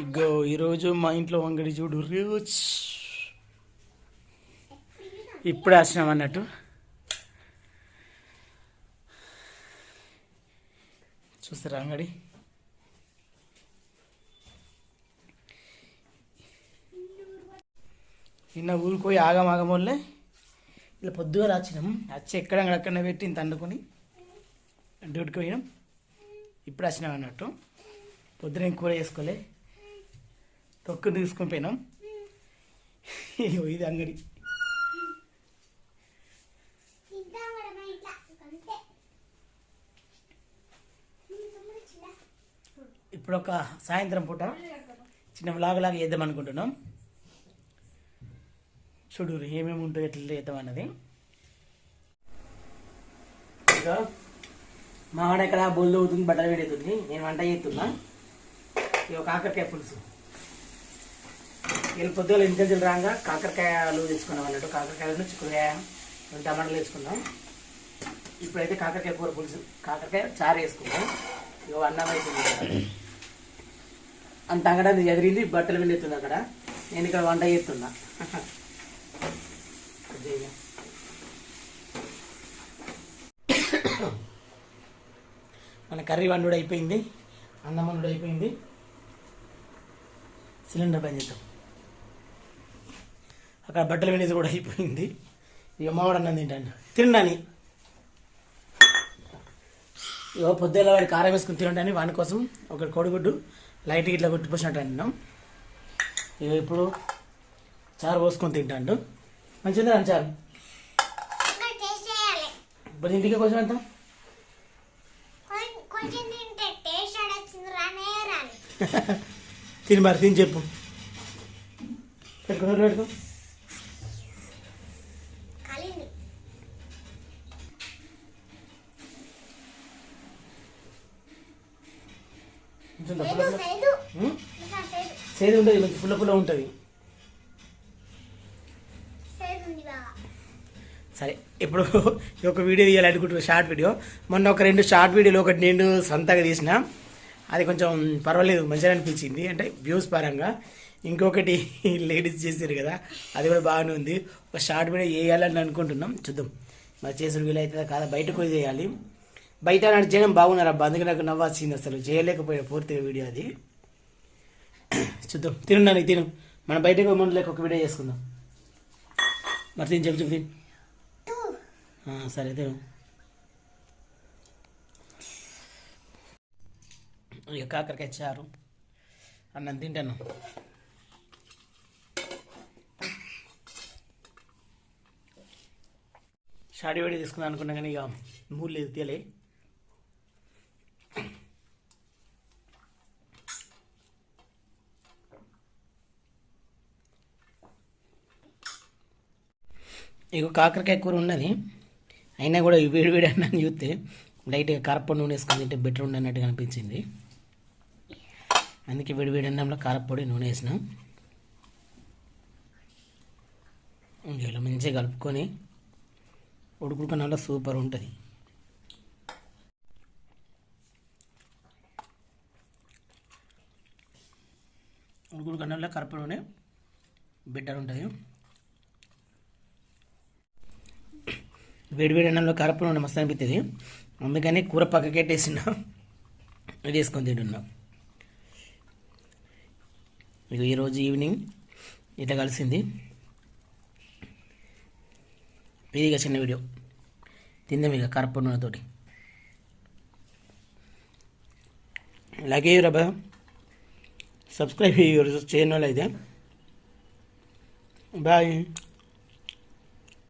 ఇగో ఈరోజు మా ఇంట్లో వంగడి చూడు రోజ్ ఇప్పుడే వచ్చినాం అన్నట్టు. చూస్తారా అంగడి? నిన్న ఊరికి పోయి ఆగం ఆగం ఇలా పొద్దుగా వచ్చినాం. వచ్చి ఎక్కడ అక్కడ పెట్టి ఇంత అండుకొని డ్యూటీకి పోయినాం ఇప్పుడు వచ్చినాం అన్నట్టు. పొద్దున కూర చేసుకోలే. తొక్కు తీసుకొని పోయినాం. ఇది అంగడి. ఇప్పుడు ఒక సాయంత్రం పూట చిన్న వ్లాగ్ లాగా చేద్దాం అనుకుంటున్నాం. చూడు ఏమేమి ఉంటాయి ఎట్లా చేద్దాం అన్నది. మా వాడు ఎక్కడ బొల్లు అవుతుంది బట్టలు వేడి అవుతుంది నేను వంట చేస్తున్నా. ఒక కాకరకాయ పులుసు. వీళ్ళు పొద్దుగా ఇంటి రాగా కాకరకాయలు తెచ్చుకున్నాం అన్నట్టు. కాకరకాయలను చిక్కుడుకాయ టమాటాలు తెచ్చుకున్నాం. ఇప్పుడైతే కాకరకాయ కూర పులుసు. కాకరకాయ చారు వేసుకుంటాం ఇక అన్నం అయితే అంత అక్కడ ఎదిరింది బట్టలు వెళ్ళేస్తుంది అక్కడ. నేను ఇక్కడ వంట చేస్తున్నా. మన కర్రీ వండుడు అయిపోయింది. అన్నం వండుడు అయిపోయింది. సిలిండర్ బంద్ చేద్దాం. అక్కడ బట్టలు వెళ్ళేది కూడా అయిపోయింది. ఇక మావాడు అన్నం తింటాను తినడాని ఇక పొద్దున్న వాడి కారం వేసుకుని తినడానికి వాని కోసం ఒక కోడిగుడ్డు లైట్గా ఇట్లా కొట్టిపోసినట్టు అంటున్నాం. ఇక ఇప్పుడు చారు పోసుకొని తింటాడు. మంచిదా చారు? ఇప్పుడు ఇంటికి కొంచెం ఎంత తిని మరి తిని చెప్పు. పెట్టుకో నోట్లో పెట్టుకో. కొంచెం సేదు పుల్ల ఉంటుంది పుల్ల పుల్ల ఉంటుంది. సరే ఇప్పుడు ఒక వీడియో తీయాలనుకుంటున్నా షార్ట్ వీడియో. మొన్న ఒక రెండు షార్ట్ వీడియోలు ఒకటి నేను సొంతంగా తీసిన. అది కొంచెం పర్వాలేదు మంచిగా అనిపించింది. అంటే వ్యూస్ పరంగా. ఇంకొకటి లేడీస్ చేశారు కదా అది కూడా బాగానే ఉంది. ఒక షార్ట్ వీడియో వేయాలని అనుకుంటున్నాం. చూద్దాం. మరి చేసిన వీలు అవుతుందా కాదా బయటకు చేయాలి. బయట నన్ను జనం బాగున్నారు అబ్బా అందుకే నాకు నవ్వాల్సింది అసలు. చేయలేకపోయా పూర్తిగా వీడియో అది. చూద్దాం. తిను తిను. మనం బయటకు ముందు లేక ఒక వీడియో చేసుకుందాం. మరి తిని చెప్పు చెప్పు తిను. సరే తిను. ఇక కాకరకాయ చారు. అన్నం తింటాను. షాడీ వేడి తీసుకుందాం అనుకున్నా కానీ ఇక మూడు లేదు తీయలే. ఇక కాకరకాయ కూర ఉన్నది. అయినా కూడా వేడి వేడి అన్నాన్ని చూస్తే లైట్గా కారపొడి నూనె వేసుకొని తింటే బెటర్ ఉండి అన్నట్టుగా అనిపించింది. అందుకే వేడి వేడి అన్నంలో కారపొడి నూనె వేసిన. ఇలా మంచిగా కలుపుకొని ఉడుకుడుకన్నంలో సూపర్ ఉంటుంది. ఉడుకుడుకన్నంలో కరపడి నూనె బెటర్ ఉంటుంది. వేడివేడి అన్నంలో కారపొడి ఉండే మస్తు అనిపిస్తుంది అందుకని కూర పక్కకెట్టేసిన. అది వేసుకొని తింటున్నా. ఇక ఈరోజు ఈవినింగ్ ఇట్లా కలిసింది. ఇది ఇక చిన్న వీడియో. తిందాం ఇక కారపొడి నూనెతోటి అలాగే రబ్బా సబ్స్క్రైబ్ చేయని వాళ్ళు అయితే. బాయ్